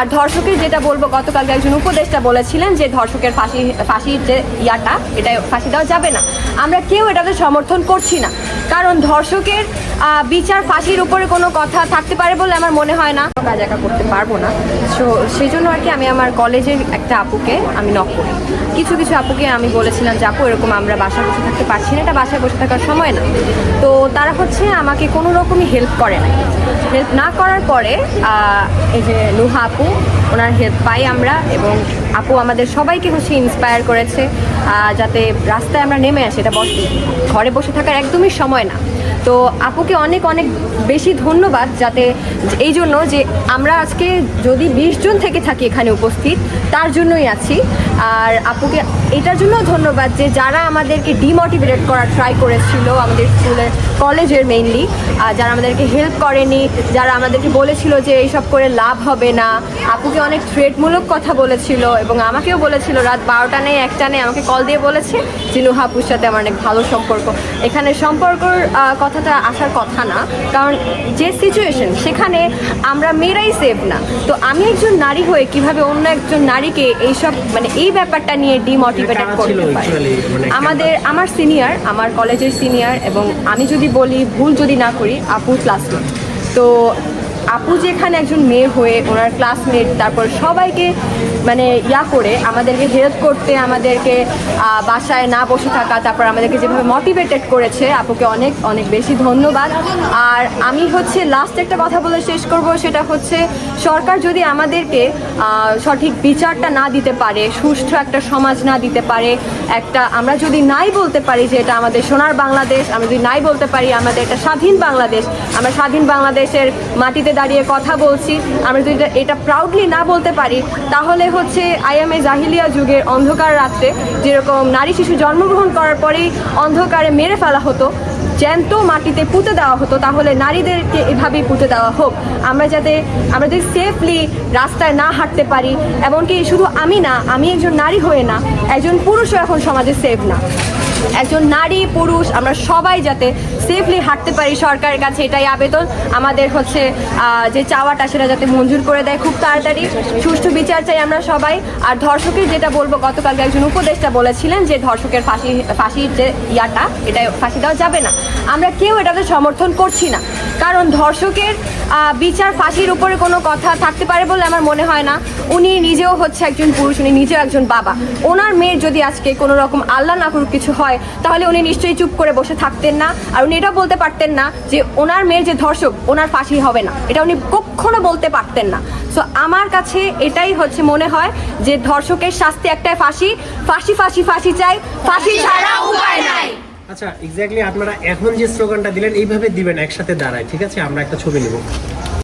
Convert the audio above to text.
আর ধর্ষকের যেটা বলব, গতকালকে একজন উপদেষ্টা বলেছিলেন যে ধর্ষকের ফাঁসি, ফাঁসির যে ইয়াটা এটা ফাঁসি দেওয়া যাবে না। আমরা কেউ এটাতে সমর্থন করছি না। কারণ ধর্ষকের বিচার ফাঁসির উপরে কোনো কথা থাকতে পারে বলে আমার মনে হয় না। কাজ একা করতে পারব না। সো সেই জন্য আর কি আমি আমার কলেজের একটা আপুকে আমি নক করি। কিছু কিছু আপুকে আমি বলেছিলাম যে, আপু, এরকম আমরা বাসায় বসে থাকতে পারছি না। এটা বাসায় বসে থাকার সময় না। তো তারা হচ্ছে আমাকে কোনো রকমই হেল্প করে না হেল্প না করার পরে এই যে লোহা আপু, ওনার হেল্প পাই আমরা এবং আপু আমাদের সবাইকে হচ্ছে ইন্সপায়ার করেছে যাতে রাস্তায় আমরা নেমে আসি। এটা বসে ঘরে বসে থাকার একদমই সময় না। তো আপুকে অনেক অনেক বেশি ধন্যবাদ যাতে এই জন্য যে আমরা আজকে যদি বিশ জন থেকে থাকি এখানে উপস্থিত তার জন্যই আছি। আর আপুকে এটার জন্য ধন্যবাদ যে যারা আমাদেরকে ডিমোটিভেট করার ট্রাই করেছিল আমাদের স্কুলের কলেজের মেইনলি আর যারা আমাদেরকে হেল্প করেনি যারা আমাদেরকে বলেছিল যে এইসব করে লাভ হবে না আপুকে অনেক থ্রেটমূলক কথা বলেছিল এবং আমাকেও বলেছিল রাত বারোটা নেই একটা নেই আমাকে কল দিয়ে বলেছে যে নুহা আপুর সাথে আমার অনেক ভালো সম্পর্ক। এখানে সম্পর্কর আহ, কথাটা আসার কথা না কারণ যে সিচুয়েশন সেখানে আমরা মেয়েরাই সেফ না। তো আমি একজন নারী হয়ে কীভাবে অন্য একজন নারীকে এইসব মানে এই ব্যাপারটা নিয়ে ডিমোটিভেটেড কারা করতে পারি? মানে আমাদের আমার সিনিয়র আমার কলেজের সিনিয়র এবং আমি যদি বলি ভুল যদি না করি আপুর ক্লাসমেট তো আপু যেখানে একজন মেয়ে হয়ে ওনার ক্লাসমেট তারপর সবাইকে মানে ইয়া করে আমাদেরকে হেল্প করতে, আমাদেরকে বাসায় না বসে থাকা, তারপর আমাদেরকে যেভাবে মোটিভেটেড করেছে, আপুকে অনেক অনেক বেশি ধন্যবাদ। আর আমি হচ্ছে লাস্ট একটা কথা বলে শেষ করব, সেটা হচ্ছে সরকার যদি আমাদেরকে সঠিক বিচারটা না দিতে পারে, সুষ্ঠু একটা সমাজ না দিতে পারে, একটা, আমরা যদি নাই বলতে পারি যে এটা আমাদের সোনার বাংলাদেশ, আমরা যদি নাই বলতে পারি আমাদের এটা স্বাধীন বাংলাদেশ, আমরা স্বাধীন বাংলাদেশের মাটিতে দাঁড়িয়ে কথা বলছি, আমরা যদি এটা- প্রাউডলি না বলতে পারি, তাহলে হচ্ছে আইএমএ জাহিলিয়া যুগের অন্ধকার রাত্রে। যেরকম নারী শিশু জন্মগ্রহণ করার পরেই অন্ধকারে মেরে ফেলা হতো, জ্যান্ত মাটিতে পুঁতে দেওয়া হতো, তাহলে নারীদেরকে এভাবেই পুঁতে দেওয়া হোক। আমরা যাতে আমরা যদি সেফলি রাস্তায় না হাঁটতে পারি, এমনকি শুধু আমি না, আমি একজন নারী হয়ে না, একজন পুরুষও এখন সমাজে সেফ না। একজন নারী, পুরুষ, আমরা সবাই যাতে সেফলি হাঁটতে পারি সরকারের কাছে, এটাই আবেদন। আমাদের হচ্ছে যে চাওয়াটা সেটা যাতে মঞ্জুর করে দেয় খুব তাড়াতাড়ি। সুষ্ঠু বিচার চাই আমরা সবাই। আর ধর্ষকের যেটা বলব, গতকালকে একজন উপদেষ্টা বলেছিলেন যে ধর্ষকের ফাঁসি, ফাঁসির যে ইয়াটা এটা ফাঁসি দেওয়া যাবে না। আমরা কেউ এটাতে সমর্থন করছি না। কারণ ধর্ষকের বিচার ফাঁসির উপরে কোনো কথা থাকতে পারে বলে আমার মনে হয় না। উনি নিজেও হচ্ছে একজন পুরুষ, উনি নিজেও একজন বাবা। ওনার মেয়ের যদি আজকে কোনো রকম আল্লাহ না করুক কিছু হয়, তাহলে উনি নিশ্চয়ই চুপ করে বসে থাকতেন না। আর উনি এটাও বলতে পারতেন না যে ওনার মেয়ের যে ধর্ষক, ওনার ফাঁসি হবে না। এটা উনি কখনো বলতে পারতেন না। সো আমার কাছে এটাই হচ্ছে মনে হয় যে ধর্ষকের শাস্তি একটাই ফাঁসি। ফাঁসি ফাঁসি ফাঁসি চাই। ফাঁসি ছাড়া উপায় নাই। আচ্ছা এক্স্যাক্টলি আপনারা এখন যে স্লোগানটা দিলেন, এইভাবে দিবেন, একসাথে দাঁড়ায়, ঠিক আছে? আমরা একটা ছবি নেব।